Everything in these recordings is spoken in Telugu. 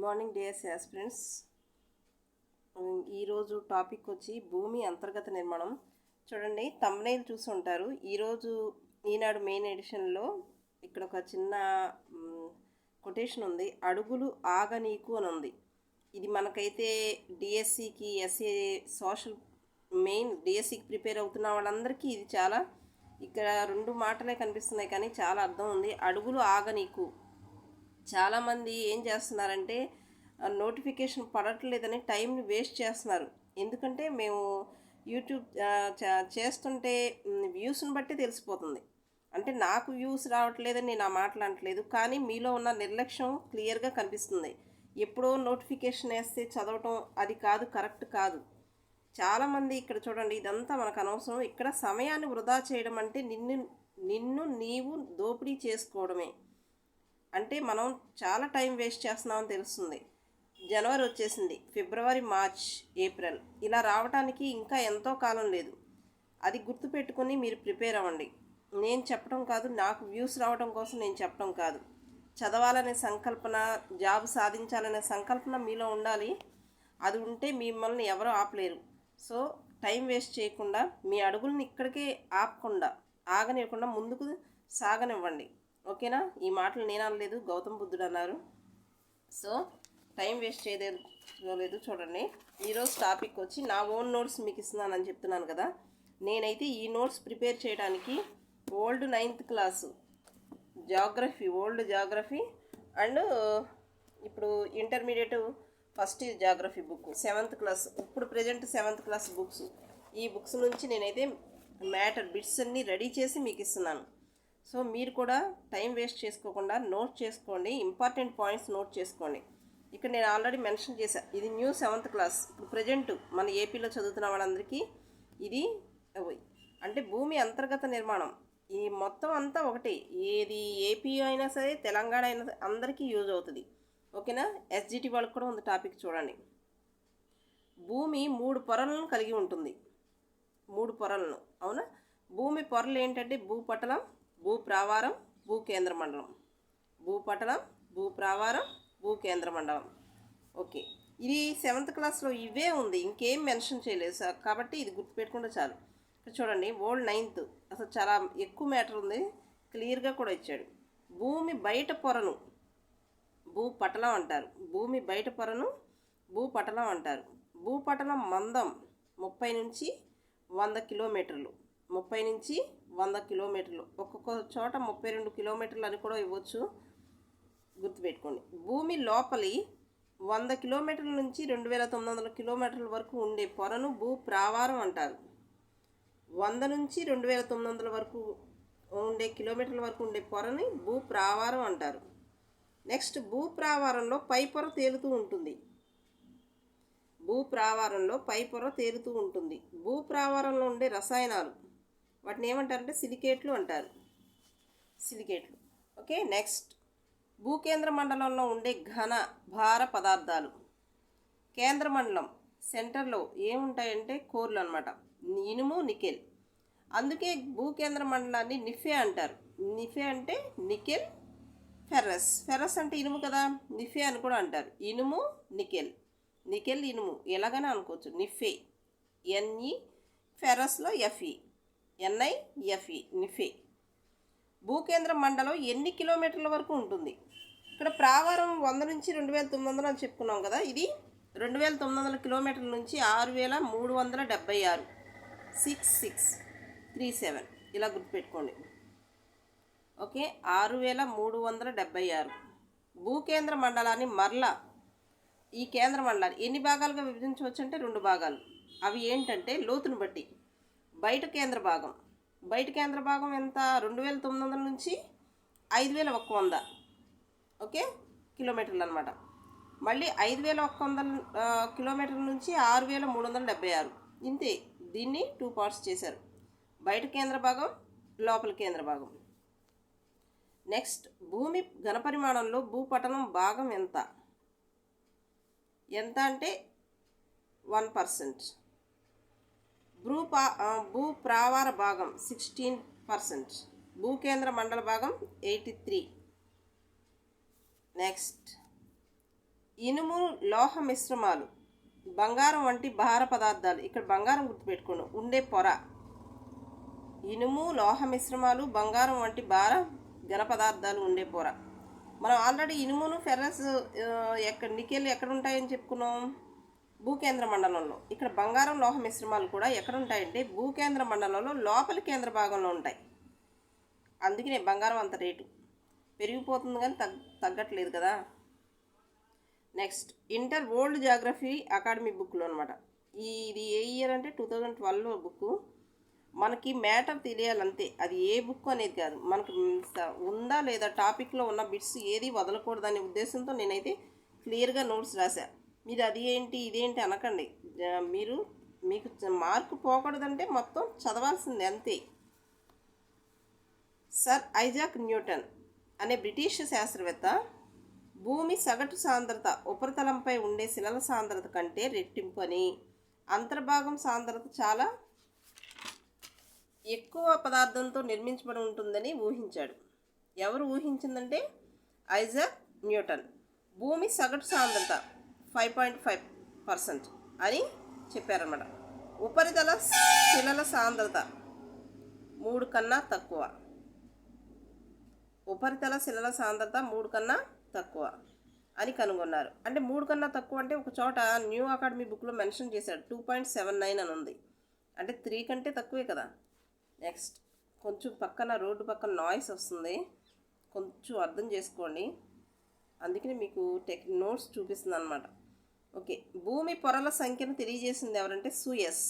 Good morning D S aspirants ఈరోజు టాపిక్ వచ్చి భూమి అంతర్గత నిర్మాణం. చూడండి తమ్నైల్ చూసి ఉంటారు. ఈరోజు ఈనాడు మెయిన్ ఎడిషన్లో ఇక్కడ ఒక చిన్న కొటేషన్ ఉంది. అడుగులు ఆగనీకు అని ఉంది. ఇది మనకైతే డిఎస్సికి ఎస్ఏ సోషల్ మెయిన్ డిఎస్సికి ప్రిపేర్ అవుతున్న వాళ్ళందరికీ ఇది చాలా ఇక్కడ రెండు మాటలే కనిపిస్తున్నాయి కానీ చాలా అర్థం ఉంది. అడుగులు ఆగనీకు. చాలామంది ఏం చేస్తున్నారంటే నోటిఫికేషన్ పడట్లేదని టైంని వేస్ట్ చేస్తున్నారు. ఎందుకంటే మేము యూట్యూబ్ చేస్తుంటే వ్యూస్ని బట్టి తెలిసిపోతుంది. అంటే నాకు వ్యూస్ రావట్లేదని నేను ఆ మాటలు అనట్లేదు కానీ మీలో ఉన్న నిర్లక్ష్యం క్లియర్గా కనిపిస్తుంది. ఎప్పుడో నోటిఫికేషన్ వేస్తే చదవటం అది కాదు కరెక్ట్ కాదు. చాలామంది ఇక్కడ చూడండి ఇదంతా మనకు అనవసరం. ఇక్కడ సమయాన్ని వృధా చేయడం అంటే నిన్ను నిన్ను నీవు దోపిడీ చేసుకోవడమే. అంటే మనం చాలా టైం వేస్ట్ చేస్తున్నామని తెలుస్తుంది. జనవరి వచ్చేసింది. ఫిబ్రవరి మార్చ్ ఏప్రిల్. ఇలా రావడానికి ఇంకా ఎంతో కాలం లేదు. అది గుర్తుపెట్టుకుని మీరు ప్రిపేర్ అవ్వండి. నేను చెప్పడం కాదు నాకు వ్యూస్ రావడం కోసం నేను చెప్పడం కాదు. చదవాలనే సంకల్పన జాబ్ సాధించాలనే సంకల్పన మీలో ఉండాలి. అది ఉంటే మిమ్మల్ని ఎవరూ ఆపలేరు. సో టైం వేస్ట్ చేయకుండా మీ అడుగుల్ని ఇక్కడికే ఆపకుండా ఆగనివ్వకుండా ముందుకు సాగనివ్వండి. ఓకేనా? ఈ మాటలు నేను అనలేదు గౌతమ్ బుద్ధుడు అన్నారు. సో టైం వేస్ట్ చేయలేదు చూడండి. ఈరోజు టాపిక్ వచ్చి నా ఓన్ నోట్స్ మీకు ఇస్తున్నానని చెప్తున్నాను కదా. నేనైతే ఈ నోట్స్ ప్రిపేర్ చేయడానికి old ninth class geography old geography and ఇప్పుడు intermediate first geography book seventh class ఇప్పుడు ప్రజెంట్ సెవెంత్ క్లాస్ బుక్స్. ఈ బుక్స్ నుంచి నేనైతే మ్యాటర్ బిట్స్ అన్నీ రెడీ చేసి మీకు ఇస్తున్నాను. సో మీరు కూడా టైం వేస్ట్ చేసుకోకుండా నోట్ చేసుకోండి ఇంపార్టెంట్ పాయింట్స్ నోట్ చేసుకోండి. ఇక్కడ నేను ఆల్రెడీ మెన్షన్ చేశాను ఇది న్యూ సెవెంత్ క్లాస్. ఇప్పుడు ప్రజెంట్ మన ఏపీలో చదువుతున్న వాళ్ళందరికీ ఇది అంటే భూమి అంతర్గత నిర్మాణం. ఈ మొత్తం అంతా ఒకటి. ఏది ఏపీ అయినా సరే తెలంగాణ అయినా సరే అందరికీ యూజ్ అవుతుంది. ఓకేనా? ఎస్జిటి వాళ్ళకి కూడా ఉంది టాపిక్ చూడండి. భూమి మూడు పొరలను కలిగి ఉంటుంది. మూడు పొరలను అవునా? భూమి పొరలు ఏంటంటే భూపటలం భూప్రావారం భూకేంద్ర మండలం. భూపట్టణం భూప్రావారం భూకేంద్ర మండలం. ఓకే. ఇది సెవెంత్ క్లాస్లో ఇవే ఉంది. ఇంకేం మెన్షన్ చేయలేదు సార్. కాబట్టి ఇది గుర్తుపెట్టుకుంటే చాలు. ఇక్కడ చూడండి ఓల్డ్ నైన్త్. అసలు చాలా ఎక్కువ మ్యాటర్ ఉంది. క్లియర్గా కూడా ఇచ్చాడు. భూమి బయట పొరను భూపటలం అంటారు. భూమి బయట పొరను భూపటలం అంటారు. భూపటలం మందం ముప్పై నుంచి వంద కిలోమీటర్లు. ముప్పై నుంచి వంద కిలోమీటర్లు. ఒక్కొక్క చోట ముప్పై రెండు కిలోమీటర్లు అని కూడా ఇవ్వచ్చు. గుర్తుపెట్టుకోండి. భూమి లోపలి వంద కిలోమీటర్ల నుంచి రెండు వేల తొమ్మిది వందల కిలోమీటర్ల వరకు ఉండే పొరను భూ ప్రావారం అంటారు. వంద నుంచి రెండు వేల తొమ్మిది వందల వరకు ఉండే కిలోమీటర్ల వరకు ఉండే పొరని భూ ప్రావారం అంటారు. నెక్స్ట్ భూ ప్రావారంలో పై పొర తేలుతూ ఉంటుంది. భూ ప్రావారంలో పై పొర తేలుతూ ఉంటుంది. భూ ప్రావారంలో ఉండే రసాయనాలు వాటిని ఏమంటారంటే సిలికేట్లు అంటారు. సిలికేట్లు. Okay next. భూకేంద్ర మండలంలో ఉండే ఘన భార పదార్థాలు. కేంద్ర మండలం సెంటర్లో ఏముంటాయంటే కోర్లు అనమాట ఇనుము నికెల్. అందుకే భూకేంద్ర మండలాన్ని నిఫే అంటారు. నిఫే అంటే నికెల్ ఫెర్రస్. ఫెర్రస్ అంటే ఇనుము కదా నిఫే అని కూడా అంటారు. ఇనుము నికెల్. నికెల్ ఇనుము. ఎలాగైనా అనుకోవచ్చు. Nife. NE ఫెర్రస్లో F E N I F E nife భూకేంద్ర మండలం ఎన్ని కిలోమీటర్ల వరకు ఉంటుంది? ఇక్కడ ప్రావారం వంద నుంచి రెండు వేల తొమ్మిది వందలు అని చెప్పుకున్నాం కదా ఇది రెండు వేల తొమ్మిది వందల కిలోమీటర్ల నుంచి ఆరు వేల మూడు వందల డెబ్బై ఆరు. సిక్స్ సిక్స్ త్రీ సెవెన్ ఇలా గుర్తుపెట్టుకోండి. ఓకే ఆరు వేల మూడు వందల డెబ్బై ఆరు. భూకేంద్ర మండలాన్ని మరలా ఈ కేంద్ర మండలాన్ని ఎన్ని భాగాలుగా విభజించవచ్చు అంటే రెండు భాగాలు. అవి ఏంటంటే లోతును బట్టి. బయట కేంద్ర భాగం. బయట కేంద్ర భాగం ఎంత? రెండు వేల తొమ్మిది వందల నుంచి ఐదు వేల ఒక్క వంద. ఓకే? కిలోమీటర్లు అనమాట మళ్ళీ ఐదు వేల ఒక్క వందల కిలోమీటర్ల నుంచి ఆరు వేల మూడు వందల డెబ్బై ఆరు. ఇంతే. దీన్ని టూ పార్ట్స్ చేశారు. బయట కేంద్ర భాగం లోపల కేంద్ర భాగం. నెక్స్ట్ భూమి ఘనపరిమాణంలో భూపటలం భాగం ఎంత? ఎంత అంటే వన్ పర్సెంట్. భూపా భూ ప్రావార భాగం సిక్స్టీన్ పర్సెంట్ భూకేంద్ర మండల భాగం ఎయిటీ త్రీ నెక్స్ట్ ఇనుము లోహ మిశ్రమాలు బంగారం వంటి భార పదార్థాలు. ఇక్కడ బంగారం గుర్తుపెట్టుకోండి ఉండే పొర. ఇనుము లోహ మిశ్రమాలు బంగారం వంటి భార ఘన పదార్థాలు ఉండే పొర. మనం ఆల్రెడీ ఇనుమును ఫెర్రస్ ఎక్కడ నికెల్ ఎక్కడ ఉంటాయని చెప్పుకున్నాం? భూకేంద్ర మండలంలో. ఇక్కడ బంగారం లోహ మిశ్రమాలు కూడా ఎక్కడ ఉంటాయంటే భూకేంద్ర మండలంలో లోపలి కేంద్ర భాగంలో ఉంటాయి. అందుకనే బంగారం అంత రేటు. పెరిగిపోతుంది కానీ తగ్ తగ్గట్లేదు కదా. Next inter world geography academy బుక్లో అనమాట ఇది ఏ ఇయర్ అంటే టూ థౌజండ్ ట్వెల్వ్లో బుక్ మనకి మ్యాటర్ తెలియాలంతే. అది ఏ బుక్ అనేది కాదు. మనకు ఉందా లేదా టాపిక్లో ఉన్న బిట్స్ ఏది వదలకూడదనే ఉద్దేశంతో నేనైతే క్లియర్గా నోట్స్ రాశా. మీరు అది ఏంటి ఇదేంటి అనకండి. మీరు మీకు మార్కు పోకూడదంటే మొత్తం చదవాల్సింది అంతే. సర్ ఐజాక్ న్యూటన్ అనే బ్రిటిష్ శాస్త్రవేత్త భూమి సగటు సాంద్రత ఉపరితలంపై ఉండే శిలల సాంద్రత కంటే రెట్టింపు అని. అంతర్భాగం సాంద్రత చాలా ఎక్కువ పదార్థంతో నిర్మించబడి ఉంటుందని ఊహించాడు. ఎవరు ఊహించిందంటే ఐజాక్ న్యూటన్. భూమి సగటు సాంద్రత ఫైవ్ పాయింట్ ఫైవ్ పర్సెంట్ అని చెప్పారన్నమాట. ఉపరితల శిలల సాంద్రత మూడు కన్నా తక్కువ. ఉపరితల శిలల సాంద్రత మూడు కన్నా తక్కువ అని కనుగొన్నారు. అంటే మూడు కన్నా తక్కువ అంటే ఒక చోట న్యూ అకాడమీ బుక్లో మెన్షన్ చేశాడు. టూ పాయింట్ సెవెన్ నైన్ అని ఉంది. అంటే త్రీ కంటే తక్కువే కదా. నెక్స్ట్ కొంచెం పక్కన రోడ్డు పక్కన నాయిస్ వస్తుంది. కొంచెం అర్థం చేసుకోండి. అందుకని మీకు టెక్ నోట్స్ చూపిస్తుంది అనమాట ఓకే. భూమి పొరల సంఖ్యను తెలియజేసింది ఎవరంటే సూయస్.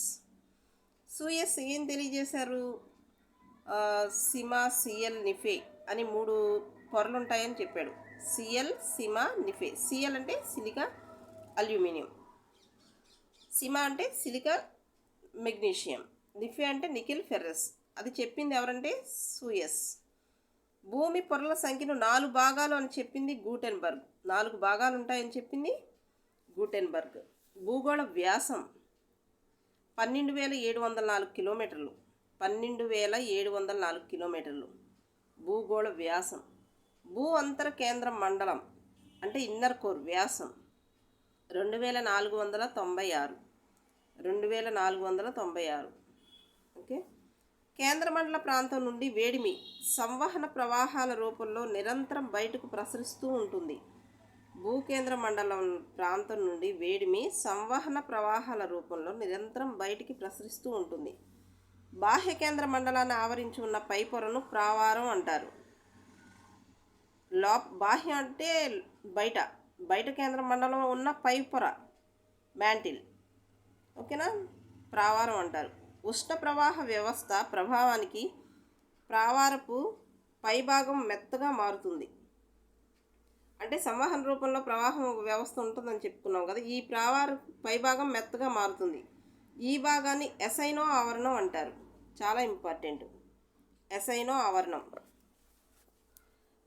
సూయస్ ఏం తెలియజేశారు? సిమా సిఎల్ నిఫే అని మూడు పొరలు ఉంటాయని చెప్పాడు. Sial sima nife. సిఎల్ అంటే సిలికా అల్యూమినియం. సిమా అంటే సిలికా మెగ్నీషియం. నిఫే అంటే నిఖిల్ ఫెర్రస్. అది చెప్పింది ఎవరంటే సూయస్. భూమి పొరల సంఖ్యను నాలుగు భాగాలు అని చెప్పింది గూటెన్బర్గ్. నాలుగు భాగాలు ఉంటాయని చెప్పింది గూటెన్బర్గ్. భూగోళ వ్యాసం పన్నెండు వేల ఏడు వందల నాలుగు కిలోమీటర్లు. పన్నెండు వేల ఏడు వందల నాలుగు కిలోమీటర్లు. భూగోళ వ్యాసం. భూ అంతర కేంద్ర మండలం అంటే ఇన్నర్ కోర్ వ్యాసం రెండు వేల నాలుగు వందల తొంభై ఆరు. రెండు వేల నాలుగు వందల తొంభై ఆరు. ఓకే? కేంద్ర మండల ప్రాంతం నుండి వేడిమి సంవహన ప్రవాహాల రూపంలో నిరంతరం బయటకు ప్రసరిస్తూ ఉంటుంది. భూకేంద్ర మండలం ప్రాంతం నుండి వేడిమి సంవహన ప్రవాహాల రూపంలో నిరంతరం బయటికి ప్రసరిస్తూ ఉంటుంది. బాహ్య కేంద్ర మండలాన్ని ఆవరించి ఉన్న పై పొరను ప్రావారం అంటారు. లో బాహ్య అంటే బయట. బయట కేంద్ర మండలం ఉన్న పై పొర మ్యాంటిల్. ఓకేనా? ప్రావారం అంటారు. ఉష్ణ ప్రవాహ వ్యవస్థ ప్రభావానికి ప్రావారపు పైభాగం మెత్తగా మారుతుంది. అంటే సంవహన రూపంలో ప్రవాహం ఒక వ్యవస్థ ఉంటుందని చెప్పుకున్నాం కదా ఈ ప్రవాహ పైభాగం మెత్తగా మారుతుంది. ఈ భాగాన్ని ఎసైనో ఆవరణం అంటారు. చాలా ఇంపార్టెంట్. ఎసైనో ఆవరణం.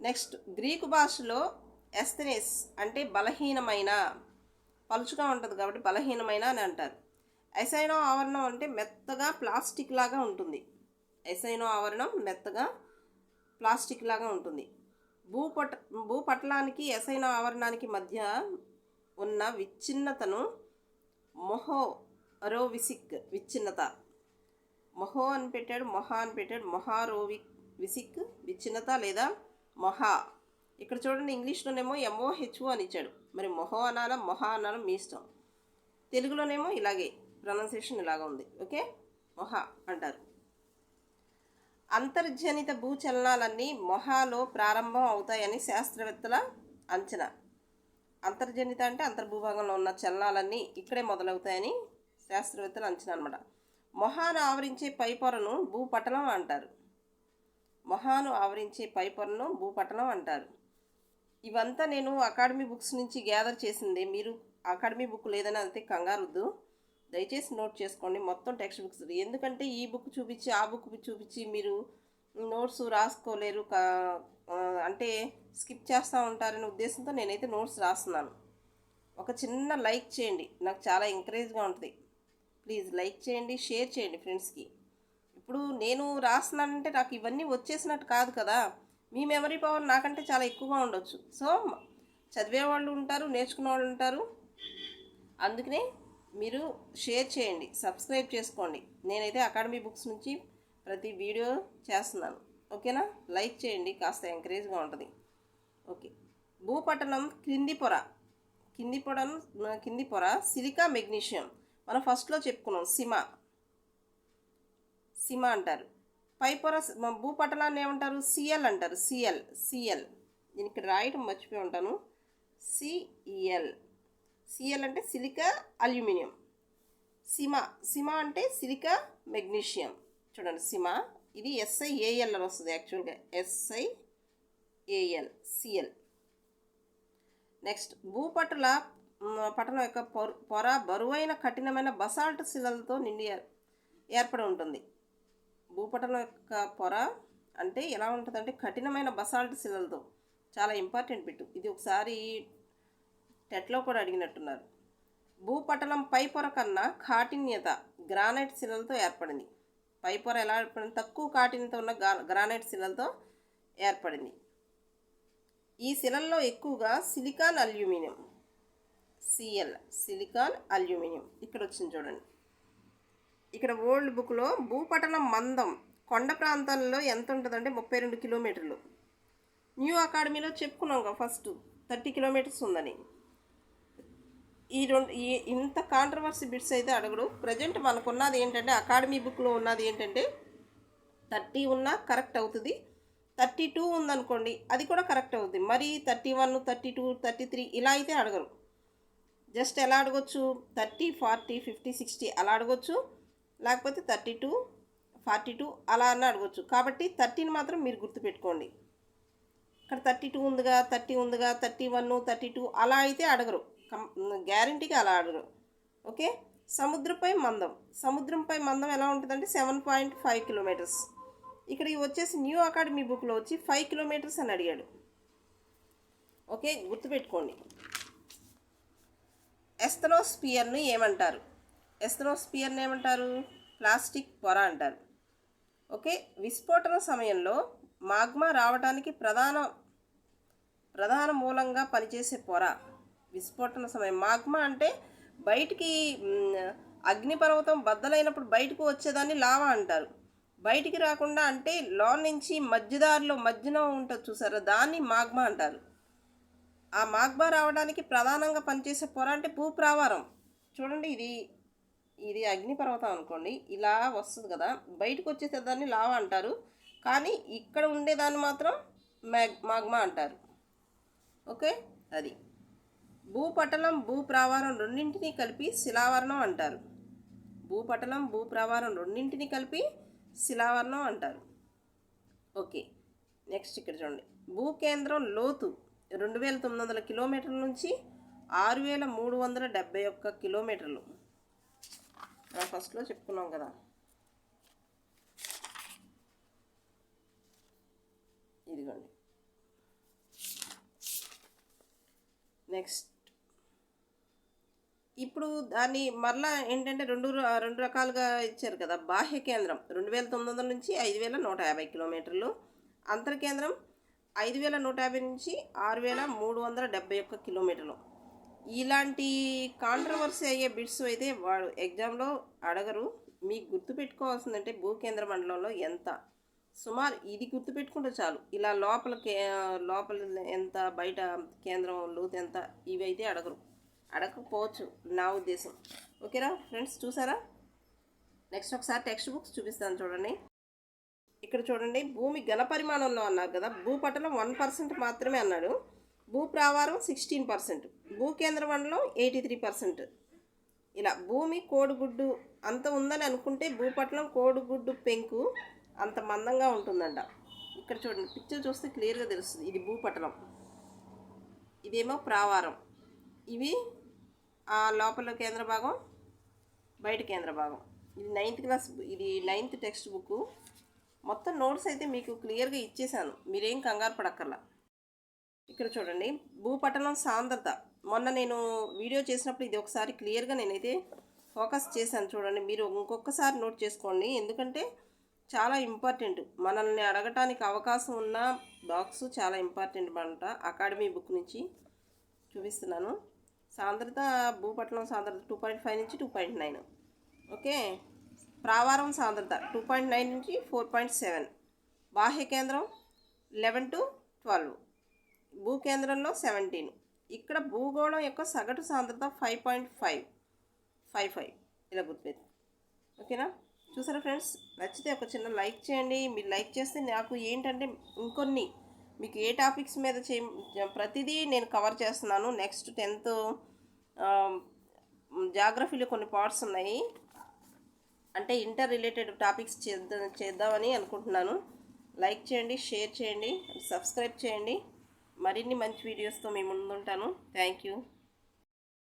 నెక్స్ట్ గ్రీకు భాషలో ఎస్తెనిస్ అంటే బలహీనమైన. పలుచుగా ఉంటుంది కాబట్టి బలహీనమైన అని అంటారు. ఎసైనో ఆవరణం అంటే మెత్తగా ప్లాస్టిక్ లాగా ఉంటుంది. ఎసైనో ఆవరణం మెత్తగా ప్లాస్టిక్ లాగా ఉంటుంది. భూపట భూపటలానికి ఎసైన ఆవరణానికి మధ్య ఉన్న విచ్ఛిన్నతను మొహో అరోవిసిక్ విచ్ఛిన్నత. మొహో అని పెట్టాడు మొహా అని పెట్టాడు మొహారోవిక్ విసిక్ విచ్ఛిన్నత లేదా మొహా. ఇక్కడ చూడండి ఇంగ్లీష్లోనేమో ఎంఓ హెచ్ఓ అని ఇచ్చాడు. మరి మొహో అనాలా మొహా అనాలా మీ ఇష్టం. తెలుగులోనేమో ఇలాగే ప్రొనౌన్సియేషన్ ఇలాగ ఉంది. ఓకే? మొహా అంటారు. అంతర్జనిత భూచలనాలన్నీ మొహాలో ప్రారంభం అవుతాయని శాస్త్రవేత్తల అంచనా. అంతర్జనిత అంటే అంతర్భూభాగంలో ఉన్న చలనాలన్నీ ఇక్కడే మొదలవుతాయని శాస్త్రవేత్తల అంచనా అనమాట మొహాను ఆవరించే పైపొరను భూపటలం అంటారు. మొహాను ఆవరించే పైపొరను భూపటలం అంటారు. ఇవంతా నేను అకాడమీ బుక్స్ నుంచి గ్యాదర్ చేసింది. మీరు అకాడమీ బుక్ లేదని అయితే కంగారుద్దు. దయచేసి నోట్ చేసుకోండి మొత్తం టెక్స్ట్ బుక్స్. ఎందుకంటే ఈ బుక్ చూపించి ఆ బుక్ చూపించి మీరు నోట్స్ రాసుకోలేరు అంటే స్కిప్ చేస్తూ ఉంటారనే ఉద్దేశంతో నేనైతే నోట్స్ రాస్తున్నాను. ఒక చిన్న లైక్ చేయండి నాకు చాలా ఎంకరేజ్గా ఉంటుంది. ప్లీజ్ లైక్ చేయండి షేర్ చేయండి ఫ్రెండ్స్కి. ఇప్పుడు నేను రాస్తున్నానంటే నాకు ఇవన్నీ వచ్చేసినట్టు కాదు కదా. మీ మెమరీ పవర్ నాకంటే చాలా ఎక్కువగా ఉండొచ్చు. సో చదివే వాళ్ళు ఉంటారు నేర్చుకునే వాళ్ళు ఉంటారు. అందుకనే మీరు షేర్ చేయండి సబ్స్క్రైబ్ చేసుకోండి. నేనైతే అకాడమీ బుక్స్ నుంచి ప్రతి వీడియో చేస్తున్నాను. ఓకేనా? లైక్ చేయండి కాస్త ఎంకరేజ్గా ఉంటుంది. ఓకే. భూపట్టణం క్రింది పొర. కింది పొర కింది పొర సిలికా మెగ్నీషియం. మనం ఫస్ట్లో చెప్పుకున్నాం సిమా. సిమ అంటారు. పై పొర భూపట్టణాన్ని ఏమంటారు? సిఎల్ అంటారు. Sial sial. నేను ఇక్కడ రాయటం మర్చిపోయి ఉంటాను. సిఈఎల్ సిఎల్ అంటే సిలికా అల్యూమినియం సిమా సిమా అంటే సిలికా మెగ్నీషియం చూడండి సిమా ఇది ఎస్ఐఏఎల్ అని వస్తుంది యాక్చువల్గా ఎస్ఐఏఎల్ సిఎల్ నెక్స్ట్ భూపటల పట్టణం యొక్క పొర- పొర బరువైన కఠినమైన బసాల్ట్ శిలలతో నిండి ఏర్పడి ఉంటుంది. భూపటలం యొక్క పొర అంటే ఎలా ఉంటుందంటే కఠినమైన బసాల్ట్ శిలలతో చాలా ఇంపార్టెంట్ బిట్టు ఇది ఒకసారి టెట్లో కూడా అడిగినట్టున్నారు. భూపటలం పై పొర కన్నా కాఠిన్యత గ్రానైట్ శిలలతో ఏర్పడింది. పై పొర ఎలా ఏర్పడింది? తక్కువ కాఠిన్యత ఉన్న గ్రానైట్ శిలలతో ఏర్పడింది. ఈ శిలల్లో ఎక్కువగా silicon aluminium sial silicon aluminium ఇక్కడ వచ్చింది చూడండి. ఇక్కడ ఓల్డ్ బుక్లో భూపటలం మందం కొండ ప్రాంతాల్లో ఎంత ఉంటుందంటే ముప్పై రెండు కిలోమీటర్లు. న్యూ అకాడమీలో చెప్పుకున్నాం కదా ఫస్ట్ థర్టీ కిలోమీటర్స్ ఉందని. ఈ రెండు ఈ ఇంత కాంట్రవర్సీ బిట్స్ అయితే అడగడు. ప్రజెంట్ మనకున్నది ఏంటంటే అకాడమీ బుక్లో ఉన్నది ఏంటంటే థర్టీ ఉన్నా కరెక్ట్ అవుతుంది. థర్టీ టూ ఉందనుకోండి అది కూడా కరెక్ట్ అవుతుంది మరి thirty one thirty two thirty three ఇలా అయితే అడగరు. జస్ట్ ఎలా అడగొచ్చు? థర్టీ ఫార్టీ ఫిఫ్టీ సిక్స్టీ అలా అడగొచ్చు. లేకపోతే థర్టీ టూ ఫార్టీ టూ అలా అన్న అడగొచ్చు. కాబట్టి థర్టీని మాత్రం మీరు గుర్తుపెట్టుకోండి. ఇక్కడ థర్టీ టూ ఉందిగా థర్టీ ఉందిగా థర్టీ వన్ థర్టీ టూ అలా అయితే అడగరు. కం గ్యారంటీగా అలా అడగరు ఓకే? సముద్రంపై మందం. సముద్రంపై మందం ఎలా ఉంటుందంటే సెవెన్ పాయింట్ ఫైవ్ కిలోమీటర్స్. ఇక్కడ ఇవి వచ్చేసి న్యూ అకాడమీ బుక్లో వచ్చి ఫైవ్ కిలోమీటర్స్ అని అడిగాడు. ఓకే? గుర్తుపెట్టుకోండి. ఎస్థనోస్పియర్ను ఏమంటారు? ఎస్థనోస్పియర్ని ఏమంటారు? ప్లాస్టిక్ పొర అంటారు. ఓకే? విస్ఫోటన సమయంలో మాగ్మా రావడానికి ప్రధాన ప్రధాన మూలంగా పనిచేసే పొర. విస్ఫోటన సమయం. మాగ్మా అంటే బయటికి అగ్నిపర్వతం బద్దలైనప్పుడు బయటకు వచ్చేదాన్ని లావా అంటారు. బయటికి రాకుండా అంటే లో నుంచి మధ్యదారిలో మధ్యన ఉంటుంది చూసారా? దాన్ని మాగ్మా అంటారు. ఆ మాగ్మా రావడానికి ప్రధానంగా పనిచేసే పొర అంటే భూప్రావారం. చూడండి ఇది ఇది అగ్నిపర్వతం అనుకోండి. ఇలా వస్తుంది కదా. బయటకు వచ్చేసే దాన్ని లావా అంటారు. కానీ ఇక్కడ ఉండేదాన్ని మాత్రం మ్యాగ్ మాగ్మా అంటారు. ఓకే? అది. భూపటలం భూప్రావారం రెండింటినీ కలిపి శిలావరణం అంటారు. భూపటలం భూప్రావారం రెండింటినీ కలిపి శిలావరణం అంటారు. ఓకే నెక్స్ట్ ఇక్కడ చూడండి. భూకేంద్రం లోతు రెండు వేల తొమ్మిది వందల కిలోమీటర్ల నుంచి ఆరు వేల మూడు వందల డెబ్బై ఒక్క కిలోమీటర్లు. మనం ఫస్ట్లో చెప్పుకున్నాం కదా. ఇదిగోండి. నెక్స్ట్. ఇప్పుడు దాన్ని మరలా ఏంటంటే రెండు రెండు రకాలుగా ఇచ్చారు కదా. బాహ్య కేంద్రం రెండు వేల తొమ్మిది వందల నుంచి ఐదు వేల నూట యాభై కిలోమీటర్లు. అంతర్ కేంద్రం ఐదు వేల నూట యాభై నుంచి ఆరు వేల మూడు వందల డెబ్బై ఒక్క కిలోమీటర్లు. ఇలాంటి కాంట్రవర్సీ అయ్యే బిట్స్ అయితే వాడు ఎగ్జామ్లో అడగరు. మీకు గుర్తుపెట్టుకోవాల్సిందంటే భూకేంద్ర మండలంలో ఎంత? సుమారు ఇది గుర్తుపెట్టుకుంటే చాలు. ఇలా లోపల కే లోపల ఎంత బయట కేంద్రం లోతు ఎంత ఇవి అయితే అడగరు. అడగకపోవచ్చు నా ఉద్దేశం. ఓకేరా ఫ్రెండ్స్ చూసారా? నెక్స్ట్ ఒకసారి టెక్స్ట్ బుక్స్ చూపిస్తాను చూడండి. ఇక్కడ చూడండి భూమి ఘనపరిమాణంలో అన్నారు కదా భూపటలం వన్ పర్సెంట్ మాత్రమే అన్నాడు. భూప్రావారం సిక్స్టీన్ పర్సెంట్ భూకేంద్ర మండలం ఎయిటీ త్రీ పర్సెంట్. ఇలా భూమి కోడిగుడ్డు అంత ఉందని అనుకుంటే భూపటలం కోడిగుడ్డు పెంకు అంత మందంగా ఉంటుందంట. ఇక్కడ చూడండి పిక్చర్ చూస్తే క్లియర్గా తెలుస్తుంది ఇది భూపటలం ఇదేమో ప్రావారం. ఇవి లోపల కేంద్ర భాగం బయట కేంద్ర భాగం ఇది నైన్త్ క్లాస్ ఇది నైన్త్ టెక్స్ట్ బుక్ మొత్తం నోట్స్ అయితే మీకు క్లియర్గా ఇచ్చేసాను. మీరేం కంగారు పడక్కర్లా. ఇక్కడ చూడండి భూపటలం సాంద్రత. మొన్న నేను వీడియో చేసినప్పుడు ఇది ఒకసారి క్లియర్గా నేనైతే ఫోకస్ చేశాను. చూడండి మీరు ఇంకొకసారి నోట్ చేసుకోండి. ఎందుకంటే చాలా ఇంపార్టెంట్ మనల్ని అడగటానికి అవకాశం ఉన్న బాక్స్ చాలా ఇంపార్టెంట్ అనమాట అకాడమీ బుక్ నుంచి చూపిస్తున్నాను. సాంద్రత భూపట్నం సాంద్రత టూ పాయింట్ ఫైవ్ నుంచి టూ పాయింట్ నైన్ ఓకే? ప్రావారం సాంద్రత టూ పాయింట్ నైన్ నుంచి ఫోర్ పాయింట్ సెవెన్ బాహ్య కేంద్రం లెవెన్ టు ట్వెల్వ్ భూకేంద్రంలో సెవెంటీన్ ఇక్కడ భూగోళం యొక్క సగటు సాంద్రత five point five five five ఇలా గుర్తుపెట్టు. ఓకేనా? చూసారా ఫ్రెండ్స్? నచ్చితే ఒక చిన్న లైక్ చేయండి. మీరు లైక్ చేస్తే నాకు ఏంటంటే ఇంకొన్ని మీకు ఏ టాపిక్స్ మీద చే ప్రతిదీ నేను కవర్ చేస్తున్నాను. నెక్స్ట్ టెన్త్ జాగ్రఫీలో కొన్ని పార్ట్స్ ఉన్నాయి. అంటే ఇంటర్ రిలేటెడ్ టాపిక్స్ చేద్దా చేద్దామని అనుకుంటున్నాను. లైక్ చేయండి షేర్ చేయండి సబ్స్క్రైబ్ చేయండి. మరిన్ని మంచి వీడియోస్తో మేము ముందుంటాను. Thank you.